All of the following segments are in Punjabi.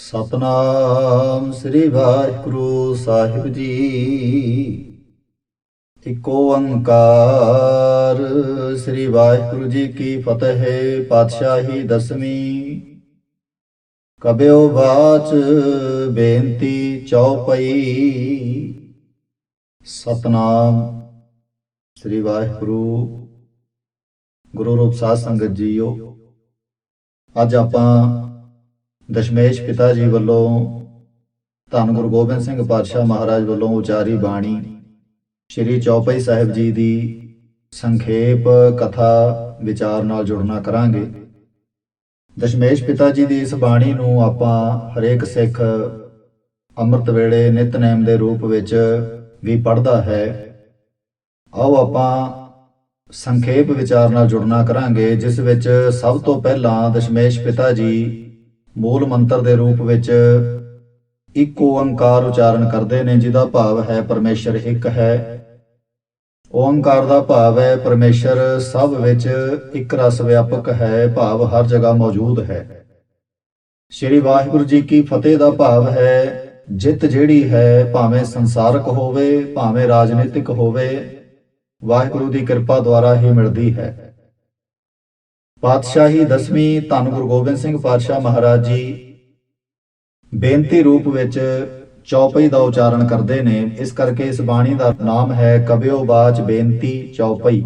ਸਤਨਾਮ ਸ੍ਰੀ ਵਾਹਿਗੁਰੂ ਸਾਹਿਬ ਜੀ। ਇਕ ਓੰਕਾਰ, ਸ੍ਰੀ ਵਾਹਿਗੁਰੂ ਜੀ ਕੀ ਫਤਿਹ, ਪਾਤਸ਼ਾਹੀ ਦਸਵੀਂ। ਕਬਿਓ ਬਾਚ, ਬੇਨਤੀ ਚੌਪਈ ਸਤਨਾਮ ਸ੍ਰੀ ਵਾਹਿਗੁਰੂ। ਗੁਰੂ ਰੂਪ ਸਾਧ ਸੰਗਤ ਜੀਓ, ਅੱਜ ਆਪਾਂ ਦਸ਼ਮੇਸ਼ ਪਿਤਾ ਜੀ ਵੱਲੋਂ ਧੰਨ ਗੁਰੂ ਗੋਬਿੰਦ ਸਿੰਘ ਪਾਤਸ਼ਾਹ ਮਹਾਰਾਜ ਵੱਲੋਂ ਉਚਾਰੀ ਬਾਣੀ ਸ਼੍ਰੀ ਚੌਪਈ ਸਾਹਿਬ ਜੀ ਦੀ ਸੰਖੇਪ ਕਥਾ ਵਿਚਾਰ ਨਾਲ ਜੁੜਨਾ ਕਰਾਂਗੇ। ਦਸ਼ਮੇਸ਼ ਪਿਤਾ ਜੀ ਦੀ ਇਸ ਬਾਣੀ ਨੂੰ ਆਪਾਂ ਹਰੇਕ ਸਿੱਖ ਅੰਮ੍ਰਿਤ ਵੇਲੇ ਨਿਤਨੇਮ ਦੇ ਰੂਪ ਵਿੱਚ ਵੀ ਪੜ੍ਹਦਾ ਹੈ। ਆਓ ਆਪਾਂ ਸੰਖੇਪ ਵਿਚਾਰ ਨਾਲ ਜੁੜਨਾ ਕਰਾਂਗੇ, ਜਿਸ ਵਿੱਚ ਸਭ ਤੋਂ ਪਹਿਲਾਂ ਦਸ਼ਮੇਸ਼ ਪਿਤਾ ਜੀ ਮੂਲ ਮੰਤਰ ਦੇ ਰੂਪ ਵਿੱਚ ਇੱਕ ਓੰਕਾਰ ਉਚਾਰਨ ਕਰਦੇ ਨੇ, ਜਿਹਦਾ ਭਾਵ ਹੈ ਪਰਮੇਸ਼ਰ ਇੱਕ ਹੈ। ਓੰਕਾਰ ਦਾ ਭਾਵ ਹੈ ਪਰਮੇਸ਼ਰ ਸਭ ਵਿੱਚ ਇੱਕ ਰਸ ਵਿਆਪਕ ਹੈ, ਭਾਵ ਹਰ ਜਗ੍ਹਾ ਮੌਜੂਦ ਹੈ। ਸ਼੍ਰੀ ਵਾਹਿਗੁਰੂ ਜੀ ਕੀ ਫਤਿਹ ਦਾ ਭਾਵ ਹੈ, ਜਿੱਤ ਜਿਹੜੀ ਹੈ ਭਾਵੇਂ ਸੰਸਾਰਕ ਹੋਵੇ, ਭਾਵੇਂ ਰਾਜਨੀਤਿਕ ਹੋਵੇ, ਵਾਹਿਗੁਰੂ ਦੀ ਕਿਰਪਾ ਦੁਆਰਾ ਹੀ ਮਿਲਦੀ ਹੈ। ਪਾਤਸ਼ਾਹੀ ਦਸਵੀਂ ਧੰਨ ਗੁਰੂ ਗੋਬਿੰਦ ਸਿੰਘ ਪਾਤਸ਼ਾਹ ਮਹਾਰਾਜ ਜੀ ਬੇਨਤੀ ਰੂਪ ਵਿੱਚ ਚੌਪਈ ਦਾ ਉਚਾਰਨ ਕਰਦੇ ਨੇ। ਇਸ ਕਰਕੇ ਇਸ ਬਾਣੀ ਦਾ ਨਾਮ ਹੈ ਕਬਿਓ ਬਾਜ ਬੇਨਤੀ ਚੌਪਈ,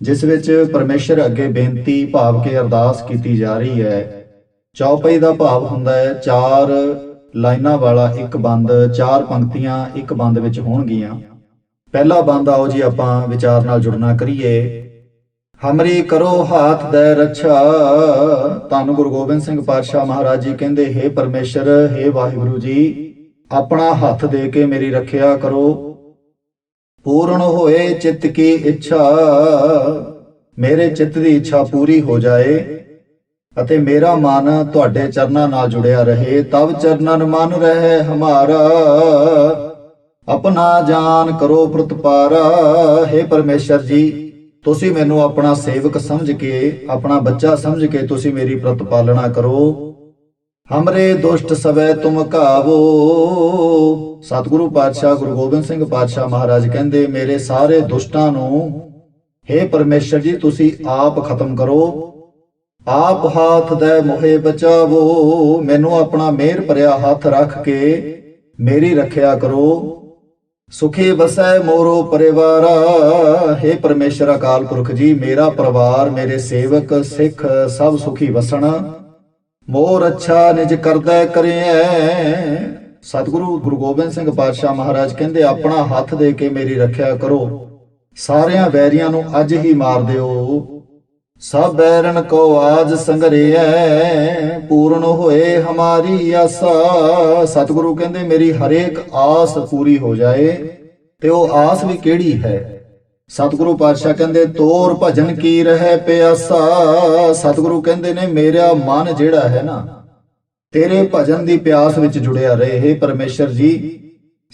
ਜਿਸ ਵਿੱਚ ਪਰਮੇਸ਼ਰ ਅੱਗੇ ਬੇਨਤੀ ਭਾਵ ਕੇ ਅਰਦਾਸ ਕੀਤੀ ਜਾ ਰਹੀ ਹੈ। ਚੌਪਈ ਦਾ ਭਾਵ ਹੁੰਦਾ ਹੈ, ਚਾਰ ਲਾਈਨਾਂ ਵਾਲਾ ਇੱਕ ਬੰਦ, ਚਾਰ ਪੰਕਤੀਆਂ ਇੱਕ ਬੰਦ ਵਿੱਚ ਹੋਣਗੀਆਂ। ਪਹਿਲਾ ਬੰਦ ਆਓ ਜੀ ਆਪਾਂ ਵਿਚਾਰ ਨਾਲ ਜੁੜਨਾ ਕਰੀਏ। ਹਮਰੀ ਕਰੋ ਹਾਥ ਦੇ ਰੱਛਾ ਧੰਨ ਗੁਰੂ ਗੋਬਿੰਦ ਸਿੰਘ ਪਾਤਸ਼ਾਹ ਮਹਾਰਾਜ ਜੀ ਕਹਿੰਦੇ हे ਪਰਮੇਸ਼ਰ हे ਵਾਹਿਗੁਰੂ ਜੀ ਆਪਣਾ ਹੱਥ ਦੇ ਕੇ ਮੇਰੀ ਰੱਖਿਆ ਕਰੋ ਪੂਰਨ ਹੋਏ ਚਿੱਤ ਕੀ ਇੱਛਾ ਮੇਰੇ ਚਿੱਤ ਦੀ ਇੱਛਾ ਪੂਰੀ ਹੋ ਜਾਏ ਅਤੇ ਮੇਰਾ ਮਨ ਤੁਹਾਡੇ ਚਰਨਾਂ ਨਾਲ ਜੁੜਿਆ ਰਹੇ ਤਬ ਚਰਨਨ ਮਨ ਰਹੇ ਹਮਾਰਾ ਆਪਣਾ ਜਾਨ ਕਰੋ ਪ੍ਰਤਪਾਰਾ हे ਪਰਮੇਸ਼ਰ ਜੀ ਤੁਸੀਂ ਮੈਨੂੰ ਆਪਣਾ ਸੇਵਕ ਸਮਝ ਕੇ, ਆਪਣਾ ਬੱਚਾ ਸਮਝ ਕੇ ਤੁਸੀਂ ਮੇਰੀ ਪ੍ਰਤਪਾਲਣਾ ਕਰੋ। ਹਮਰੇ ਦੁਸ਼ਟ ਸਵੈ ਤੁਮ ਕਾਵੋ ਸਤਿਗੁਰੂ ਪਾਤਸ਼ਾਹ ਗੁਰੂ ਗੋਬਿੰਦ ਸਿੰਘ ਪਾਤਸ਼ਾਹ ਮਹਾਰਾਜ ਕਹਿੰਦੇ, ਮੇਰੇ ਸਾਰੇ ਦੁਸ਼ਟਾਂ ਨੂੰ हे ਪਰਮੇਸ਼ਰ ਜੀ, ਤੁਸੀਂ ਆਪ ਖਤਮ ਕਰੋ। ਆਪ ਹਾਥ ਦੇ ਮੋਹਿ ਬਚਾਵੋ। ਮੈਨੂੰ ਆਪਣਾ ਮਿਹਰ ਭਰਿਆ ਹੱਥ ਰੱਖ ਕੇ ਮੇਰੀ ਰੱਖਿਆ ਕਰੋ। ਸੁਖੀ ਵਸੈ ਮੋਰੋ ਪਰਿਵਾਰਾ हे ਪਰਮੇਸ਼ਰ ਅਕਾਲ ਪੁਰਖ ਜੀ, ਮੇਰਾ ਪਰਿਵਾਰ, ਮੇਰੇ ਸੇਵਕ ਸਿੱਖ ਸਭ ਸੁਖੀ ਵਸਣ। ਮੋਰ ਅੱਛਾ ਨਿਜ ਕਰਦਾ ਕਰਿਐ। ਸਤਿਗੁਰੂ ਗੁਰੂ ਗੋਬਿੰਦ ਸਿੰਘ ਪਾਤਸ਼ਾਹ ਮਹਾਰਾਜ ਕਹਿੰਦੇ, ਆਪਣਾ ਹੱਥ ਦੇ ਕੇ ਮੇਰੀ ਰੱਖਿਆ ਕਰੋ। ਸਾਰਿਆਂ ਵੈਰੀਆਂ ਨੂੰ ਅੱਜ ਹੀ ਮਾਰ ਦਿਓ। ਸਭ ਬੈਰਨ ਕੋ ਆਜ ਸੰਗਰਿਐ, ਪੂਰਨ ਹੋਏ ਹਮਾਰੀ ਆਸਾ। ਸਤਿਗੁਰੂ ਕਹਿੰਦੇ, ਮੇਰੀ ਹਰੇਕ ਆਸ ਪੂਰੀ ਹੋ ਜਾਏ, ਤੇ ਉਹ ਆਸ ਵੀ ਕਿਹੜੀ ਹੈ? ਸਤਿਗੁਰੂ ਪਾਤਸ਼ਾਹ ਕਹਿੰਦੇ, ਤੋਰ ਭਜਨ ਕੀ ਰਹਿ ਪਿਆਸਾ। ਸਤਿਗੁਰੂ ਕਹਿੰਦੇ ਨੇ, ਮੇਰਾ ਮਨ ਜਿਹੜਾ ਹੈ ਨਾ, ਤੇਰੇ ਭਜਨ ਦੀ ਪਿਆਸ ਵਿੱਚ ਜੁੜਿਆ ਰਹੇ। हे ਪਰਮੇਸ਼ਰ ਜੀ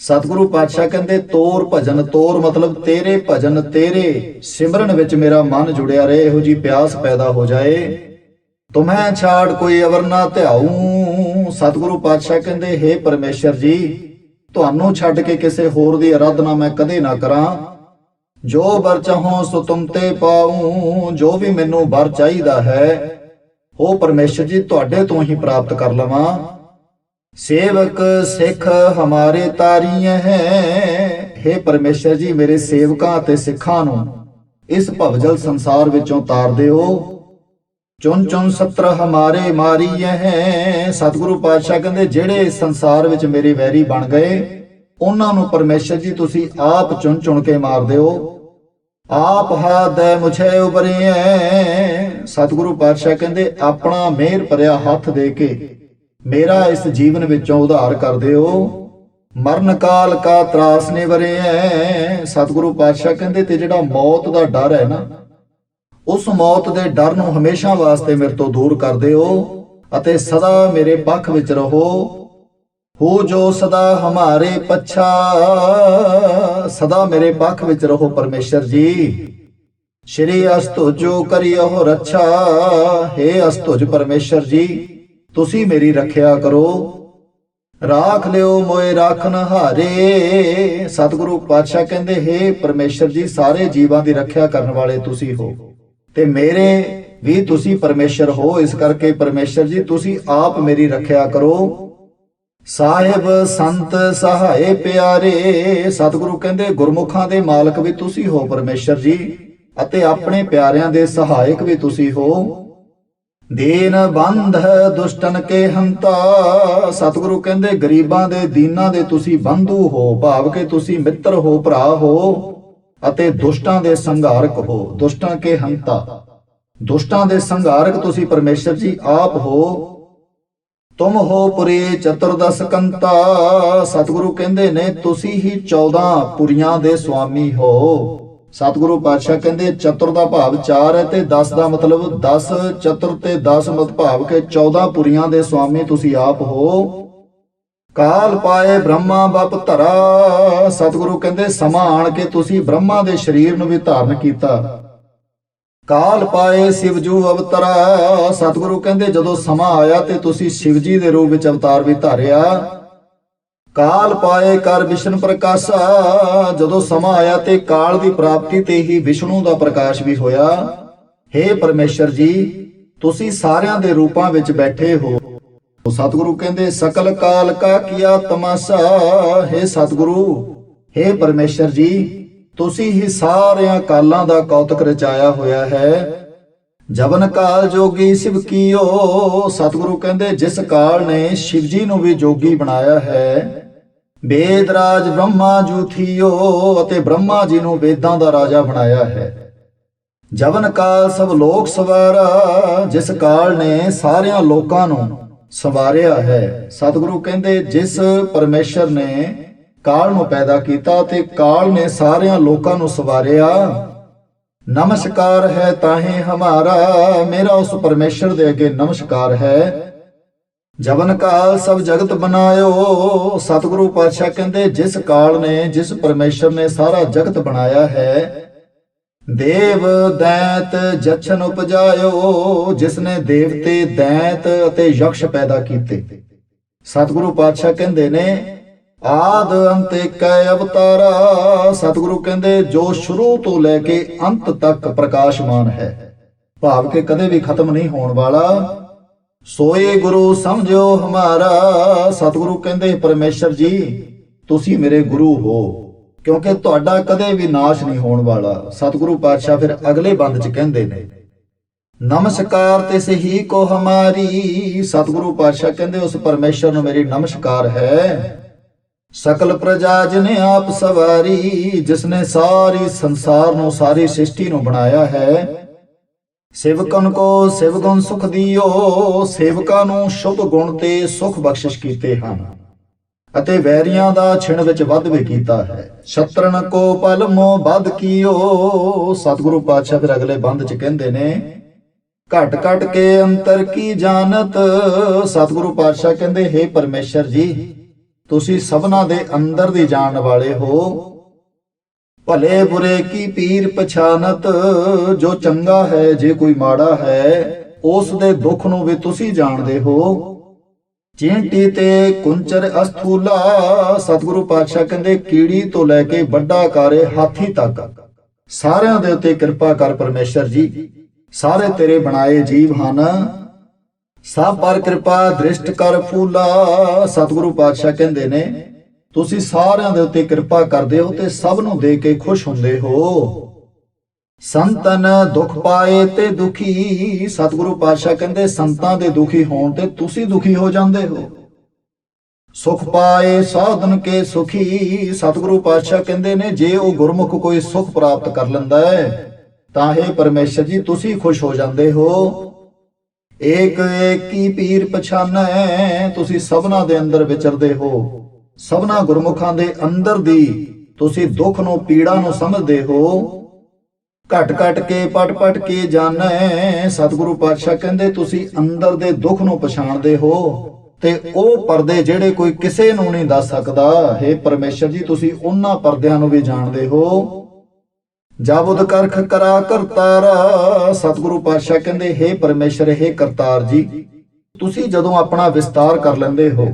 ਸਤਿਗੁਰੂ ਪਾਤਸ਼ਾਹ ਕਹਿੰਦੇ, ਤੋਰ ਭਜਨ, ਤੋਰ ਮਤਲਬ ਤੇਰੇ ਭਜਨ, ਤੇਰੇ ਸਿਮਰਨ ਵਿੱਚ ਮੇਰਾ ਮਨ ਜੁੜਿਆ ਰਹੇ, ਇਹੋ ਜੀ ਪਿਆਸ ਪੈਦਾ ਹੋ ਜਾਏ। ਤੁਮੈ ਛਾੜ ਕੋਈ ਅਵਰ ਨਾ ਧਿਆਉ। ਸਤਿਗੁਰੂ ਪਾਤਸ਼ਾਹ ਕਹਿੰਦੇ हे ਪਰਮੇਸ਼ਰ ਜੀ, ਤੁਹਾਨੂੰ ਛੱਡ ਕੇ ਕਿਸੇ ਹੋਰ ਦੀ ਅਰਾਧਨਾ ਮੈਂ ਕਦੇ ਨਾ ਕਰਾਂ। ਜੋ ਵਰ ਚਾਹੋ ਸੋ ਤੁਮ ਤੇ ਪਾਉ, ਜੋ ਵੀ ਮੈਨੂੰ ਵਰ ਚਾਹੀਦਾ ਹੈ, ਉਹ ਪਰਮੇਸ਼ਰ ਜੀ, ਤੁਹਾਡੇ ਤੋਂ ਹੀ ਪ੍ਰਾਪਤ ਕਰ ਲਵਾਂ। ਸੇਵਕ ਸਿੱਖ ਹਮਾਰੇ ਤਾਰੀਆਂ ਹੈ। हे ਪਰਮੇਸ਼ਰ ਜੀ, ਮੇਰੇ ਸੇਵਕਾਂ ਤੇ ਸਿੱਖਾਂ ਨੂੰ ਇਸ ਭਵਜਲ ਸੰਸਾਰ ਵਿੱਚੋਂ ਤਾਰ ਦਿਓ। ਚੁਣ ਚੁਣ ਸਤਰ ਹਮਾਰੇ ਮਾਰੀਏ ਹੈ। ਸਤਿਗੁਰੂ ਪਾਤਸ਼ਾਹ ਕਹਿੰਦੇ, ਜਿਹੜੇ ਸੰਸਾਰ ਵਿੱਚ ਮੇਰੇ ਵੈਰੀ ਬਣ ਗਏ, ਉਹਨਾਂ ਨੂੰ ਪਰਮੇਸ਼ਰ ਜੀ, ਤੁਸੀਂ ਆਪ ਚੁਣ ਚੁਣ ਕੇ ਮਾਰ ਦਿਓ। ਆਪ ਹਾਦੈ ਮੁਝੇ ਉਬਰਿਐ ਸਤਿਗੁਰੂ ਪਾਤਸ਼ਾਹ ਕਹਿੰਦੇ, ਆਪਣਾ ਮਿਹਰ ਭਰਿਆ ਹੱਥ ਦੇ ਕੇ ਮੇਰਾ ਇਸ ਜੀਵਨ ਵਿੱਚੋਂ ਉਧਾਰ ਕਰ ਦਿਓ। ਮਰਨ ਕਾਲ ਕਾ ਤਰਾਸ ਨੇ ਨਿਵਰਿਐ ਸਤਿਗੁਰੂ ਪਾਤਸ਼ਾਹ ਕਹਿੰਦੇ ਤੇ ਜਿਹੜਾ ਮੌਤ ਦਾ ਡਰ ਹੈ ਨਾ, ਉਸ ਮੌਤ ਦੇ ਡਰ ਨੂੰ ਹਮੇਸ਼ਾ ਵਾਸਤੇ ਮੇਰੇ ਤੋਂ ਦੂਰ ਕਰ ਦਿਓ ਅਤੇ ਸਦਾ ਮੇਰੇ ਪੱਖ ਵਿੱਚ ਰਹੋ। ਹੋ ਜੋ ਸਦਾ ਹਮਾਰੇ ਪੱਛਾ, ਸਦਾ ਮੇਰੇ ਪੱਖ ਵਿੱਚ ਰਹੋ ਪਰਮੇਸ਼ਰ ਜੀ। ਸ਼੍ਰੀ ਅਸਤੁਜੋ ਕਰਿਓ ਰੱਛਾ हे ਅਸਤੁਜ ਪਰਮੇਸ਼ਰ ਜੀ। ਤੁਸੀਂ ਮੇਰੀ ਰੱਖਿਆ ਕਰੋ। ਰਾਖ ਲਿਓ ਮੋਏ ਰਾਖਨ ਹਾਰੇ। ਸਤਿਗੁਰੂ ਪਾਤਸ਼ਾਹ ਕਹਿੰਦੇ, ਹੇ ਪਰਮੇਸ਼ਰ ਜੀ, ਸਾਰੇ ਜੀਵਾਂ ਦੀ ਰੱਖਿਆ ਕਰਨ ਵਾਲੇ ਤੁਸੀਂ ਹੋ। ਤੇ ਮੇਰੇ ਵੀ ਤੁਸੀਂ ਪਰਮੇਸ਼ਰ ਹੋ, ਇਸ ਕਰਕੇ ਪਰਮੇਸ਼ਰ ਜੀ, ਤੁਸੀਂ ਆਪ ਮੇਰੀ ਰੱਖਿਆ ਕਰੋ। ਸਾਹਿਬ, ਸੰਤ ਸਹਾਏ ਪਿਆਰੇ, ਸਤਿਗੁਰੂ ਕਹਿੰਦੇ, ਗੁਰਮੁਖਾਂ ਦੇ ਮਾਲਕ ਵੀ ਤੁਸੀਂ ਹੋ ਪਰਮੇਸ਼ਰ ਜੀ, ਅਤੇ ਆਪਣੇ ਪਿਆਰਿਆਂ ਦੇ ਸਹਾਇਕ ਵੀ ਤੁਸੀਂ ਹੋ। ਦੀਨ ਬੰਧ ਦੁਸ਼ਟਨ ਕੇ ਹੰਤਾ ਸਤਿਗੁਰੂ ਕਹਿੰਦੇ, ਗਰੀਬਾਂ ਦੇ ਦੀਨਾਂ ਦੇ ਤੁਸੀਂ ਬੰਧੂ ਹੋ, ਭਾਵ ਕਿ ਤੁਸੀਂ ਮਿੱਤਰ ਹੋ, ਭਰਾ ਹੋ ਅਤੇ ਦੁਸ਼ਟਾਂ ਦੇ ਸੰਘਾਰਕ ਹੋ। ਦੁਸ਼ਟਾਂ ਕੇ ਹੰਤਾ ਦੁਸ਼ਟਾਂ ਦੇ ਸੰਘਾਰਕ ਤੁਸੀਂ ਪਰਮੇਸ਼ਰ ਜੀ ਆਪ ਹੋ। ਤੁਮ ਹੋ ਪੁਰੀ ਚਤੁਰਦਸ ਕੰਤਾ। ਸਤਿਗੁਰੂ ਕਹਿੰਦੇ ਨੇ, ਤੁਸੀਂ ਹੀ 14 ਪੁਰੀਆਂ ਦੇ ਸੁਆਮੀ ਹੋ। ਸਤਿਗੁਰੂ ਪਾਤਸ਼ਾਹ ਕਹਿੰਦੇ, ਚਤੁਰ ਦਾ ਭਾਵ 4 ਹੈ ਤੇ 10 ਦਾ ਮਤਲਬ 10 ਚਤੁਰ ਤੇ 10 ਮਤ ਭਾਵ ਕੇ 14 ਪੁਰੀਆਂ ਦੇ ਸੁਆਮੀ ਤੁਸੀਂ ਆਪ ਹੋ। ਕਾਲ ਪਾਏ ਬ੍ਰਹਮਾ ਬਪ ਧਰਾ। ਸਤਿਗੁਰੂ ਕਹਿੰਦੇ, ਸਮਾਂ ਆਣ ਕੇ ਤੁਸੀਂ ਬ੍ਰਹਮਾ ਦੇ ਸਰੀਰ ਨੂੰ ਵੀ ਧਾਰਨ ਕੀਤਾ। ਕਾਲ ਪਾਏ ਸਿਵਜੂ ਅਵਤਰਾ। ਸਤਿਗੁਰੂ ਕਹਿੰਦੇ, ਜਦੋਂ ਸਮਾਂ ਆਇਆ ਤੇ ਤੁਸੀਂ ਸ਼ਿਵਜੀ ਦੇ ਰੂਪ ਵਿੱਚ ਅਵਤਾਰ ਵੀ ਧਾਰਿਆ। ਕਾਲ ਪਾਏ ਕਰ ਵਿਸ਼ਨ ਪ੍ਰਕਾਸ਼ਾ ਜਦੋਂ ਸਮਾਂ ਆਇਆ ਤੇ ਕਾਲ ਦੀ ਪ੍ਰਾਪਤੀ ਤੇ ਹੀ ਵਿਸ਼ਨੂੰ ਦਾ ਪ੍ਰਕਾਸ਼ ਵੀ ਹੋਇਆ हे ਪਰਮੇਸ਼ਰ ਜੀ ਤੁਸੀਂ ਸਾਰਿਆਂ ਦੇ ਰੂਪਾਂ ਵਿੱਚ ਬੈਠੇ ਹੋ ਸਤਿਗੁਰੂ ਕਹਿੰਦੇ ਸਕਲ ਕਾਲ ਕਾ ਕੀਆ ਤਮਾਸ਼ਾ हे ਸਤਿਗੁਰੂ हे ਪਰਮੇਸ਼ਰ ਜੀ ਤੁਸੀਂ ਹੀ ਸਾਰਿਆਂ ਕਾਲਾਂ ਦਾ ਕੌਤਕ ਰਚਾਇਆ ਹੋਇਆ ਹੈ ਜਵਨ ਕਾਲ ਜੋਗੀ ਸਿਵ ਕੀਓ ਸਤਿਗੁਰੂ ਕਹਿੰਦੇ ਜਿਸ ਕਾਲ ਨੇ ਸ਼ਿਵ ਜੀ ਨੂੰ ਵੀ ਜੋਗੀ ਬਣਾਇਆ ਹੈ ਵੇਦ ਰਾਜ ਬ੍ਰਹਮਾ ਜੂਥੀਓ ਅਤੇ ਬ੍ਰਹਮਾ ਜੀ ਨੂੰ ਵੇਦਾਂ ਦਾ ਰਾਜਾ ਬਣਾਇਆ ਹੈ। ਜਵਨ ਕਾਲ ਸਭ ਲੋਕ ਸਵਾਰਾ, ਜਿਸ ਕਾਲ ਨੇ ਸਾਰਿਆਂ ਲੋਕਾਂ ਨੂੰ ਸਵਾਰਿਆ ਹੈ। ਸਤਿਗੁਰੂ ਕਹਿੰਦੇ, ਜਿਸ ਪਰਮੇਸ਼ਰ ਨੇ ਕਾਲ ਨੂੰ ਪੈਦਾ ਕੀਤਾ ਤੇ ਕਾਲ ਨੇ ਸਾਰਿਆਂ ਲੋਕਾਂ ਨੂੰ ਸਵਾਰਿਆ, ਨਮਸਕਾਰ ਹੈ ਤਾਹੇ ਹਮਾਰਾ, ਮੇਰਾ ਉਸ ਪਰਮੇਸ਼ਰ ਦੇ ਅੱਗੇ ਨਮਸਕਾਰ ਹੈ। ਜਵਨ ਕਾਲ ਸਭ ਜਗਤ ਬਨਾਇਓ ਸਤਿਗੁਰੂ ਪਾਤਸ਼ਾਹ ਕਹਿੰਦੇ, ਜਿਸ ਕਾਲ ਨੇ, ਜਿਸ ਪਰਮੇਸ਼ਰ ਨੇ ਸਾਰਾ ਜਗਤ ਬਣਾਇਆ ਹੈ, ਦੇਵ ਦੈਤ ਜਛਨ ਉਪਜਾਇਓ ਜਿਸ ਨੇ ਦੇਵਤੇ ਦੈਤ ਅਤੇ ਯਕਸ਼ ਪੈਦਾ ਕੀਤੇ। ਸਤਿਗੁਰੂ ਪਾਤਸ਼ਾਹ ਕਹਿੰਦੇ ਨੇ, ਆਦ ਅੰਤ ਕੈ ਅਵਤਾਰਾ। ਸਤਿਗੁਰੂ ਕਹਿੰਦੇ, ਜੋ ਸ਼ੁਰੂ ਤੋਂ ਲੈ ਕੇ ਅੰਤ ਤੱਕ ਪ੍ਰਕਾਸ਼ਮਾਨ ਹੈ। ਭਾਵ ਕਿ ਕਦੇ ਵੀ ਖਤਮ ਨਹੀਂ ਹੋਣ ਵਾਲਾ। ਸੋਏ ਗੁਰੂ ਸਮਝਿਓ ਹਮਾਰਾ। ਸਤਿਗੁਰੂ ਕਹਿੰਦੇ, ਪਰਮੇਸ਼ਰ ਜੀ, ਤੁਸੀਂ ਮੇਰੇ ਗੁਰੂ ਹੋ, ਕਿਉਂਕਿ ਤੁਹਾਡਾ ਕਦੇ ਵੀ ਨਾਸ਼ ਨਹੀਂ ਹੋਣ ਵਾਲਾ। ਸਤਿਗੁਰੂ ਪਾਤਸ਼ਾਹ ਫਿਰ ਅਗਲੇ ਬੰਦ ਚ ਕਹਿੰਦੇ ਨੇ, ਨਮਸਕਾਰ ਤੇ ਸਹੀ ਕੋ ਹਮਾਰੀ। ਸਤਿਗੁਰੂ ਪਾਤਸ਼ਾਹ ਕਹਿੰਦੇ, ਉਸ ਪਰਮੇਸ਼ਰ ਨੂੰ ਮੇਰੀ ਨਮਸਕਾਰ ਹੈ। ਸਕਲ ਪ੍ਰਜਾ ਜਿਨੇ ਆਪ ਸਵਾਰੀ, ਜਿਸਨੇ ਸਾਰੀ ਸੰਸਾਰ ਨੂੰ, ਸਾਰੀ ਸ੍ਰਿਸ਼ਟੀ ਨੂੰ ਬਣਾਇਆ ਹੈ ਸੇਵਕਨ ਕੋ ਸਿਵਗੁਣ ਸੁਖ ਦਿਓ, ਸੇਵਕਾਂ ਨੂੰ ਸ਼ੁਭ ਗੁਣ ਤੇ ਸੁਖ ਬਖਸ਼ਿਸ਼ ਕੀਤੇ ਹਨ। ਅਤੇ ਵੈਰੀਆਂ ਦਾ ਛਿਣ ਵਿੱਚ ਵੱਧ ਵੀ ਕੀਤਾ ਹੈ। ਛਤਰਨ ਕੋ ਪਲ ਮੋ ਕੀਓ, ਸਤਿਗੁਰੂ ਪਾਤਸ਼ਾਹ ਫਿਰ ਅਗਲੇ ਬੰਦ ਚ ਕਹਿੰਦੇ ਨੇ, ਘਟ ਘਟ ਕੇ ਅੰਤਰ ਕੀ ਜਾਣਤ? ਸਤਿਗੁਰੂ ਪਾਤਸ਼ਾਹ ਕਹਿੰਦੇ हे ਪਰਮੇਸ਼ਰ ਜੀ, ਤੁਸੀਂ ਸਭਨਾ ਦੇ ਅੰਦਰ ਦੀ ਜਾਣ ਵਾਲੇ ਹੋ। ਭਲੇ ਬੁਰੇ ਕੀ ਪੀਰ ਪਛਾਨਤ, ਜੋ ਚੰਗਾ ਹੈ, ਜੇ ਕੋਈ ਮਾੜਾ ਹੈ, ਉਸ ਦੇ ਦੁੱਖ ਨੂੰ ਵੀ ਤੁਸੀਂ ਜਾਣਦੇ ਹੋ। ਚਿੰਟੀ ਤੇ ਕੁੰਚਰ ਅਸਥੂਲਾ, ਸਤਿਗੁਰੂ ਪਾਤਸ਼ਾਹ ਕਹਿੰਦੇ, ਕੀੜੀ ਤੋਂ ਲੈ ਕੇ ਵੱਡਾ ਕਾਰੇ ਹਾਥੀ ਤੱਕ। ਸਾਰਿਆਂ ਦੇ ਉੱਤੇ ਕਿਰਪਾ ਕਰ ਪਰਮੇਸ਼ਰ ਜੀ। ਸਾਰੇ ਤੇਰੇ ਬਣਾਏ ਜੀਵ ਹਨ। ਸਭ ਪਰ ਕਿਰਪਾ ਦ੍ਰਿਸ਼ਟ ਕਰ ਫੂਲਾ, ਸਤਿਗੁਰੂ ਪਾਤਸ਼ਾਹ ਕਹਿੰਦੇ ਨੇ ਤੁਸੀਂ ਸਾਰਿਆਂ ਦੇ ਉੱਤੇ ਕਿਰਪਾ ਕਰਦੇ ਹੋ ਤੇ ਸਭ ਨੂੰ ਦੇ ਕੇ ਖੁਸ਼ ਹੁੰਦੇ ਹੋ। ਸੰਤਨ ਦੁੱਖ ਪਾਏ ਤੇ ਦੁਖੀ। ਸਤਿਗੁਰੂ ਪਾਤਸ਼ਾਹ ਕਹਿੰਦੇ, ਸੰਤਾਂ ਦੇ ਦੁਖੀ ਹੋਣ ਤੇ ਤੁਸੀਂ ਦੁਖੀ ਹੋ ਜਾਂਦੇ ਹੋ। ਸੁਖ ਪਾਏ, ਸਾਧਨ ਕੇ ਸੁਖੀ। ਸਤਿਗੁਰੂ ਪਾਤਸ਼ਾਹ ਕਹਿੰਦੇ ਨੇ, ਜੇ ਉਹ ਗੁਰਮੁਖ ਕੋਈ ਸੁਖ ਪ੍ਰਾਪਤ ਕਰ ਲੈਂਦਾ ਹੈ, ਤਾਂ ਇਹ ਪਰਮੇਸ਼ਰ ਜੀ, ਤੁਸੀਂ ਖੁਸ਼ ਹੋ ਜਾਂਦੇ ਹੋ। ਏਕ ਏਕੀ ਪੀਰ ਪਛਾਨੈ, ਤੁਸੀਂ ਸਭਨਾ ਦੇ ਅੰਦਰ ਵਿਚਰਦੇ ਹੋ। ਸਭਨਾ ਗੁਰਮੁਖਾਂ ਦੇ ਅੰਦਰ ਦੀ ਤੁਸੀਂ ਦੁੱਖ ਨੂੰ ਪੀੜਾ ਨੂੰ ਸਮਝਦੇ ਹੋ ਘਟ ਘਟ ਕੇ ਪਟ ਪਟ ਕੇ ਜਾਣੈ ਸਤਿਗੁਰੂ ਪਾਤਸ਼ਾਹ ਕਹਿੰਦੇ ਤੁਸੀਂ ਅੰਦਰ ਦੇ ਦੁੱਖ ਨੂੰ ਪਛਾਣਦੇ ਹੋ ਤੇ ਉਹ ਪਰਦੇ ਜਿਹੜੇ ਕੋਈ ਕਿਸੇ ਨੂੰ ਨਹੀਂ ਦੱਸ ਸਕਦਾ हे ਪਰਮੇਸ਼ਰ ਜੀ ਤੁਸੀਂ ਉਹਨਾਂ ਪਰਦਿਆਂ ਨੂੰ ਵੀ ਜਾਣਦੇ ਹੋ ਜਾਬੁਦ ਕਰਖ ਕਰਾ ਕਰਤਾਰ ਸਤਿਗੁਰੂ ਪਾਤਸ਼ਾਹ ਕਹਿੰਦੇ हे ਪਰਮੇਸ਼ਰ हे ਕਰਤਾਰ ਜੀ ਤੁਸੀਂ ਜਦੋਂ ਆਪਣਾ ਵਿਸਤਾਰ ਕਰ ਲੈਂਦੇ ਹੋ